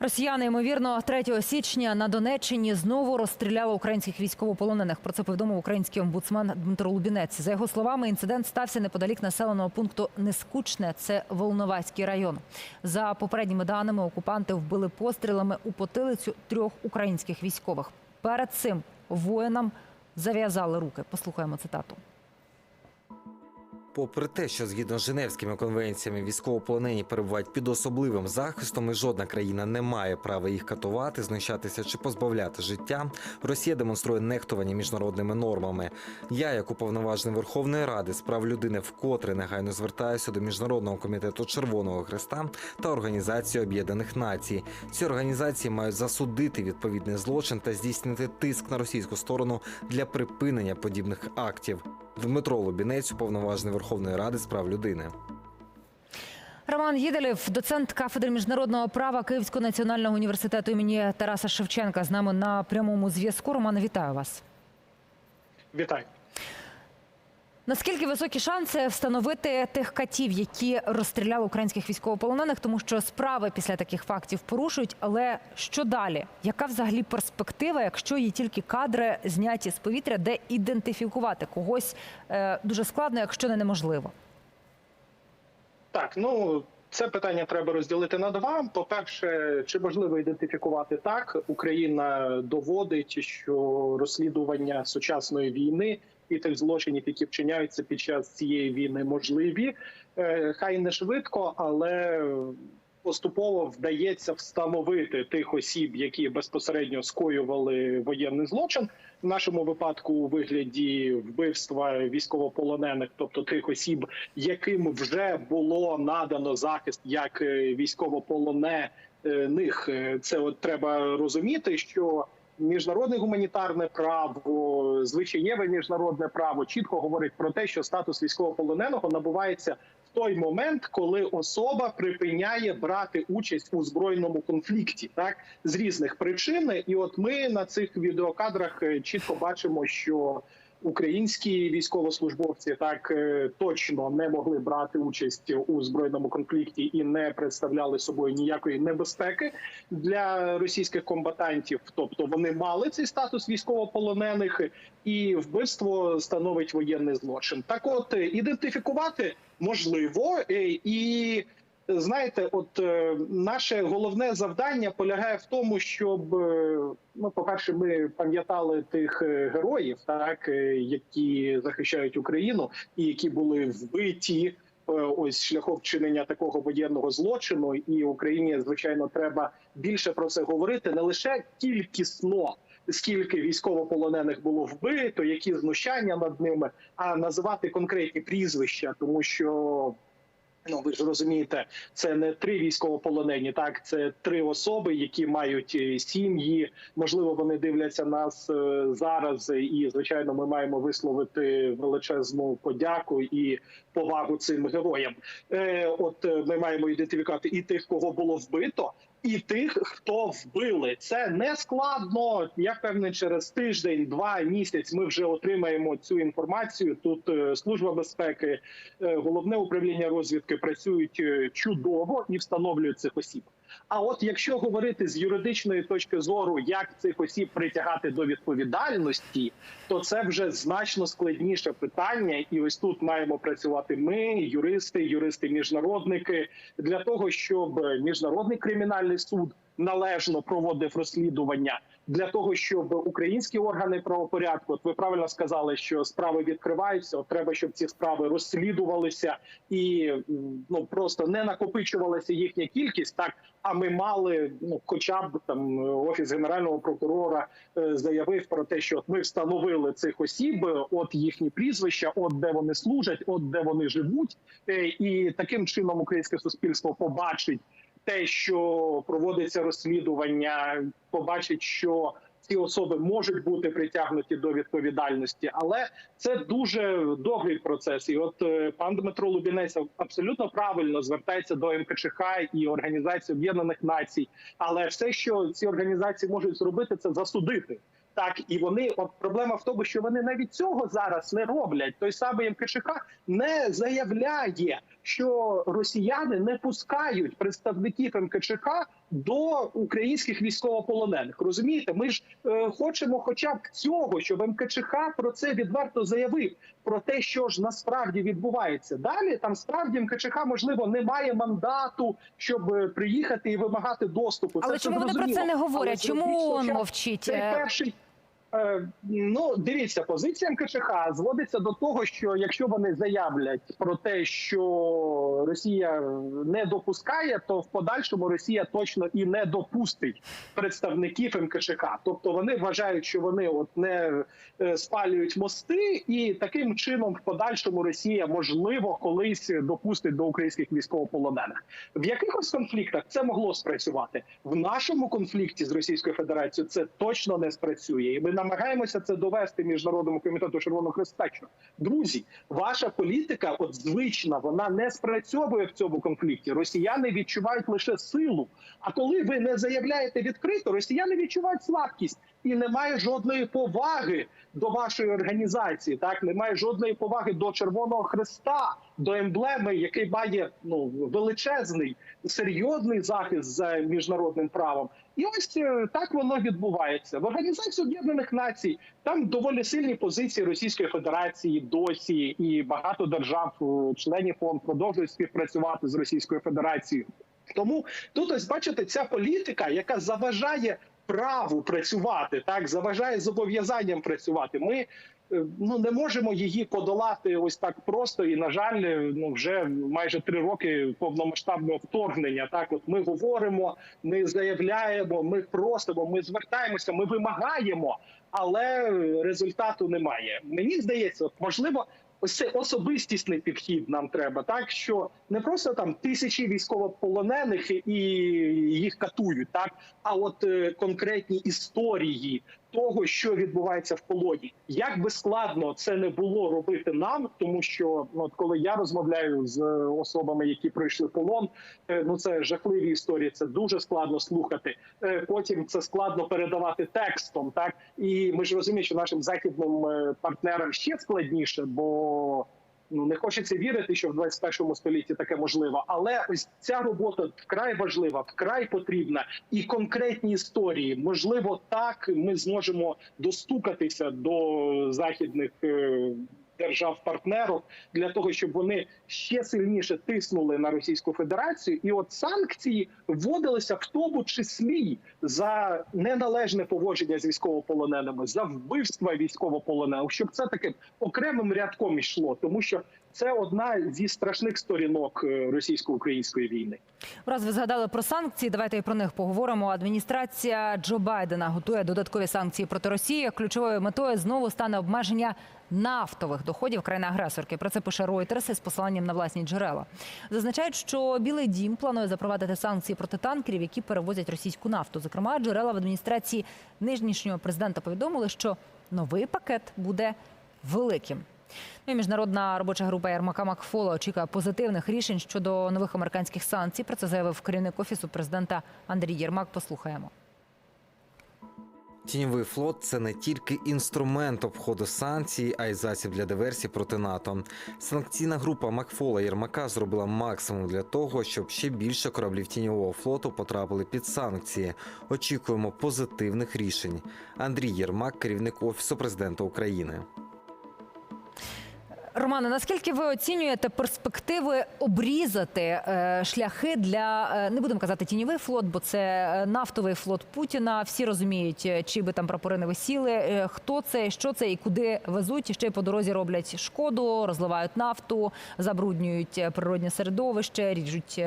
Росіяни, ймовірно, 3 січня на Донеччині знову розстріляли українських військовополонених. Про це повідомив український омбудсман Дмитро Лубінець. За його словами, інцидент стався неподалік населеного пункту Нескучне. Це Волноваський район. За попередніми даними, окупанти вбили пострілами у потилицю трьох українських військових. Перед цим воїнам зав'язали руки. Послухаємо цитату. Попри те, що згідно з Женевськими конвенціями військовополонені перебувають під особливим захистом, і жодна країна не має права їх катувати, знущатися чи позбавляти життя. Росія демонструє нехтування міжнародними нормами. Я, як уповноважений Верховної Ради з прав людини, вкотре негайно звертаюся до міжнародного комітету Червоного Хреста та Організації Об'єднаних Націй. Ці організації мають засудити відповідний злочин та здійснити тиск на російську сторону для припинення подібних актів. Дмитро Лобінець, уповноважений Верховної Ради з прав людини. Роман Їделєв, доцент кафедри міжнародного права Київського національного університету імені Тараса Шевченка, з нами на прямому зв'язку. Роман, вітаю вас. Вітаю. Наскільки високі шанси встановити тих катів, які розстріляли українських військовополонених, тому що справи після таких фактів порушують. Але що далі? Яка взагалі перспектива, якщо є тільки кадри зняті з повітря, де ідентифікувати когось е, дуже складно, якщо не неможливо? Так, ну це питання треба розділити на два. По-перше, чи можливо ідентифікувати так? Україна доводить, що розслідування сучасної війни і тих злочинів, які вчиняються під час цієї війни, можливі. Е, Хай не швидко, але поступово вдається встановити тих осіб, які безпосередньо скоювали воєнний злочин. В нашому випадку у вигляді вбивства військовополонених, тобто тих осіб, яким вже було надано захист як е, військовополонених. Е, Це от треба розуміти, що міжнародне гуманітарне право, звичаєве міжнародне право чітко говорить про те, що статус військовополоненого набувається той момент, коли особа припиняє брати участь у збройному конфлікті, так з різних причин. І от ми на цих відеокадрах е, чітко бачимо, що українські військовослужбовці так е, точно не могли брати участь у збройному конфлікті і не представляли собою ніякої небезпеки для російських комбатантів. Тобто вони мали цей статус військовополонених, і вбивство становить воєнний злочин. Так, от е, ідентифікувати можливо е, і. Знаєте, от е, наше головне завдання полягає в тому, щоб е, ну, по-перше, ми пам'ятали тих е, героїв, так які захищають Україну і які були вбиті. Ось шляхом вчинення такого воєнного злочину, і Україні звичайно треба більше про це говорити, не лише кількісно, скільки військовополонених було вбито, які знущання над ними, а називати конкретні прізвища, тому що Ну, ви ж розумієте, це не три військовополонені, так це три особи, які мають е, сім'ї. Можливо, вони дивляться нас е, зараз, і звичайно, ми маємо висловити величезну подяку і повагу цим героям. Е, От ми маємо ідентифікувати і тих, кого було вбито. І тих, хто вбили, це не складно. Я впевнений, через тиждень, два місяць ми вже отримаємо цю інформацію. Тут е, служба безпеки, е, головне управління розвідки працюють е, чудово і встановлюють цих осіб. А от якщо говорити з юридичної точки зору, як цих осіб притягати до відповідальності, то це вже значно складніше питання, і ось тут маємо працювати ми, юристи, юристи-міжнародники, для того, щоб міжнародний кримінальний суд належно проводив розслідування. Для того щоб українські органи правопорядку, от ви правильно сказали, що справи відкриваються. От треба, щоб ці справи розслідувалися і ну просто не накопичувалася їхня кількість, так а ми мали ну, хоча б там офіс генерального прокурора е, заявив про те, що от ми встановили цих осіб, от їхні прізвища, от де вони служать, от де вони живуть, Е, і таким чином українське суспільство побачить те, що проводиться розслідування, побачить, що ці особи можуть бути притягнуті до відповідальності, але це дуже довгий процес. І от е, пан Дмитро Лубінець абсолютно правильно звертається до МКЧХ і Організації Об'єднаних Націй. Але все, що ці організації можуть зробити, це засудити. Так, і вони от проблема в тому, що вони навіть цього зараз не роблять. Той самий МКЧК не заявляє, що росіяни не пускають представників МКЧК до українських військовополонених. Розумієте, ми ж е, хочемо, хоча б цього, щоб МКЧХ про це відверто заявив. Про те, що ж насправді відбувається далі, там справді МКЧХ можливо не має мандату, щоб е, приїхати і вимагати доступу. Але все чому вони про це не говорять? Але Чому ООН мовчить? Е, перший. Е, Ну, дивіться, позиція МКЧХ зводиться до того, що якщо вони заявлять про те, що Росія не допускає, то в подальшому Росія точно і не допустить представників МКЧХ. Тобто вони вважають, що вони от не е, спалюють мости, і таким чином в подальшому Росія можливо колись допустить до українських військовополонених. В якихось конфліктах це могло спрацювати в нашому конфлікті з Російською Федерацією. Це точно не спрацює, і ми намагаємося це довести міжнародному комітету Червоного Хреста. Друзі, ваша політика, от звична, вона не спрацьовує в цьому конфлікті. Росіяни відчувають лише силу. А коли ви не заявляєте відкрито, росіяни відчувають слабкість і немає жодної поваги до вашої організації. Так немає жодної поваги до Червоного Хреста, до емблеми, який має ну величезний серйозний захист за міжнародним правом. І ось е, так воно відбувається в організації Об'єднаних Націй. Там доволі сильні позиції Російської Федерації досі, і багато держав, е, ООН продовжують співпрацювати з Російською Федерацією. Тому тут ось бачите, ця політика, яка заважає праву працювати, так заважає зобов'язанням працювати. Ми е, ну не можемо її подолати ось так просто. І на жаль, е, ну вже майже три роки повномасштабного вторгнення. Так, от ми говоримо, ми заявляємо, ми просимо, ми звертаємося, ми вимагаємо, але результату немає. Мені здається, можливо. Ось це особистісний підхід нам треба, так що не просто там тисячі військовополонених і їх катують, так а от е, конкретні історії того, що відбувається в полоні. Як би складно це не було робити нам, тому що ну, от коли я розмовляю з особами, які пройшли полон, е, ну це жахливі історії. Це дуже складно слухати. Е, Потім це складно передавати текстом. Так і ми ж розуміємо, що нашим західним е, партнерам ще складніше, бо ну не хочеться вірити, що в 21 столітті таке можливо. Але ось ця робота вкрай важлива, вкрай потрібна, і конкретні історії. Можливо, так ми зможемо достукатися до західних. Держав-партнерів для того, щоб вони ще сильніше тиснули на Російську Федерацію, і от санкції вводилися в тому числі за неналежне поводження з військовополоненими, за вбивства військовополонених, щоб це таким окремим рядком йшло, тому що це одна зі страшних сторінок е, російсько-української війни. Раз ви згадали про санкції, давайте і про них поговоримо. Адміністрація Джо Байдена готує додаткові санкції проти Росії. Ключовою метою знову стане обмеження нафтових доходів країни-агресорки. Про це пише Reuters із посиланням на власні джерела. Зазначають, що Білий Дім планує запровадити санкції проти танкерів, які перевозять російську нафту. Зокрема, джерела в адміністрації нинішнього президента повідомили, що новий пакет буде великим. Ну і міжнародна робоча група Ярмака Макфола очікує позитивних рішень щодо нових американських санкцій. Про це заявив керівник офісу президента Андрій Єрмак. Послухаємо. Тіньовий флот це не тільки інструмент обходу санкцій, а й засіб для диверсії проти НАТО. Санкційна група Макфола Єрмака зробила максимум для того, щоб ще більше кораблів тіньового флоту потрапили під санкції. Очікуємо позитивних рішень. Андрій Єрмак, керівник офісу президента України. Романе, наскільки ви оцінюєте перспективи обрізати е, шляхи для е, не будемо казати тіньовий флот, бо це е, нафтовий флот Путіна. Всі розуміють, чи би там прапори не висіли, хто це, що це і куди везуть. І ще й по дорозі роблять шкоду, розливають нафту, забруднюють е, природнє середовище, ріжуть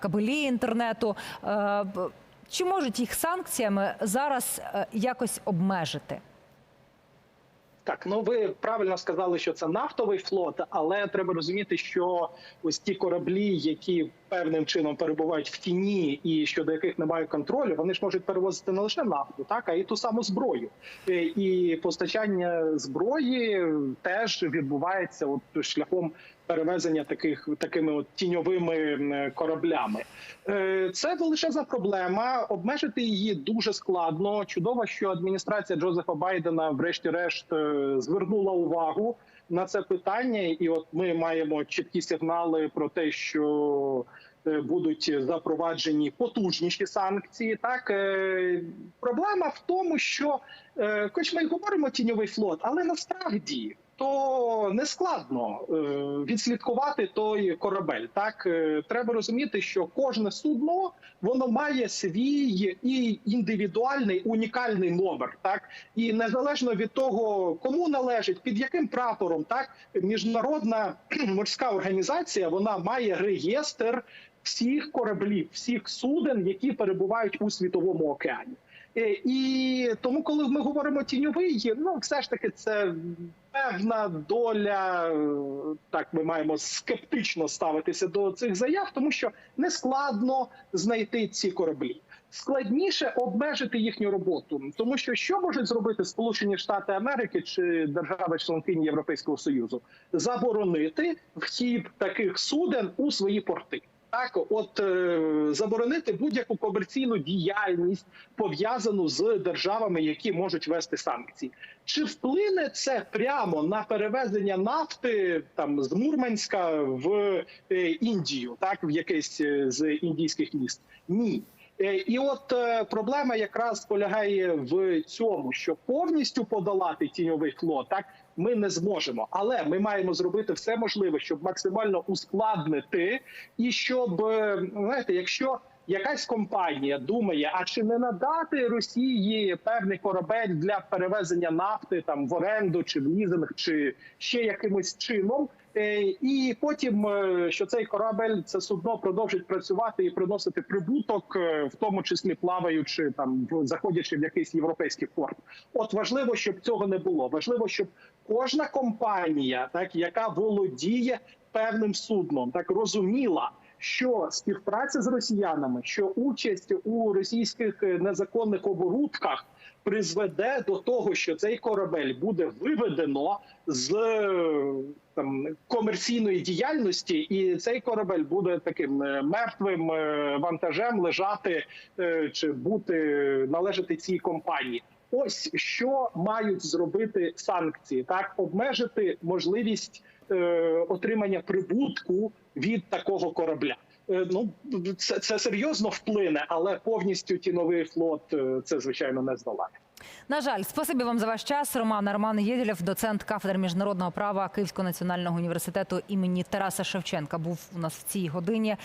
кабелі інтернету. Чи можуть їх санкціями зараз якось обмежити? Так, ну ви правильно сказали, що це нафтовий флот, але треба розуміти, що ось ті кораблі, які певним чином перебувають в тіні і щодо яких немає контролю, вони ж можуть перевозити не лише нафту, так а й ту саму зброю. Е, І постачання зброї теж відбувається от шляхом перевезення таких такими от тіньовими кораблями. Е, Це величезна проблема. Обмежити її дуже складно. Чудово, що адміністрація Джозефа Байдена, врешті-решт, е, звернула увагу на це питання, і от ми маємо чіткі сигнали про те, що е, будуть запроваджені потужніші санкції. Так е, проблема в тому, що е, хоч ми й говоримо тіньовий флот, але насправді. То не складно е, відслідкувати той корабель. Так Е, треба розуміти, що кожне судно воно має свій і індивідуальний унікальний номер. Так і незалежно від того, кому належить, під яким прапором, так міжнародна морська організація вона має реєстр всіх кораблів, всіх суден, які перебувають у світовому океані. Е, І тому, коли ми говоримо тіньовий, ну все ж таки це певна доля. е, Так, ми маємо скептично ставитися до цих заяв, тому що не складно знайти ці кораблі. Складніше обмежити їхню роботу, тому що що можуть зробити Сполучені Штати Америки чи держави-членкині Європейського Союзу? Заборонити вхід таких суден у свої порти. Так, от е, заборонити будь-яку комерційну діяльність пов'язану з державами, які можуть вести санкції. Чи вплине це прямо на перевезення нафти там з Мурманська в е, Індію, так в якесь е, з індійських міст? Ні. І от проблема якраз полягає в цьому, що повністю подолати тіньовий флот так ми не зможемо, але ми маємо зробити все можливе, щоб максимально ускладнити, і щоб е, знаєте, якщо якась компанія думає, а чи не надати Росії певний корабель для перевезення нафти там в оренду чи в лізинг, чи ще якимось чином. І потім, е, що цей корабель, це судно продовжить працювати і приносити прибуток, е, в тому числі плаваючи там, заходячи в якийсь європейський порт. От важливо, щоб цього не було. Важливо, щоб кожна компанія, так яка володіє певним судном, так розуміла. Що співпраця з росіянами, що участь у російських е, незаконних оборудках призведе до того, що цей корабель буде виведено з е, там комерційної діяльності, і цей корабель буде таким е, мертвим е, вантажем лежати чи бути належати цій компанії. Ось що мають зробити санкції, так обмежити можливість е, отримання прибутку від такого корабля. Е, Ну це, це серйозно вплине, але повністю тіновий флот е, це звичайно не здолає. На жаль, спасибі вам за ваш час. Роман Роман Єділєв, доцент кафедри міжнародного права Київського національного університету імені Тараса Шевченка, був у нас в цій годині.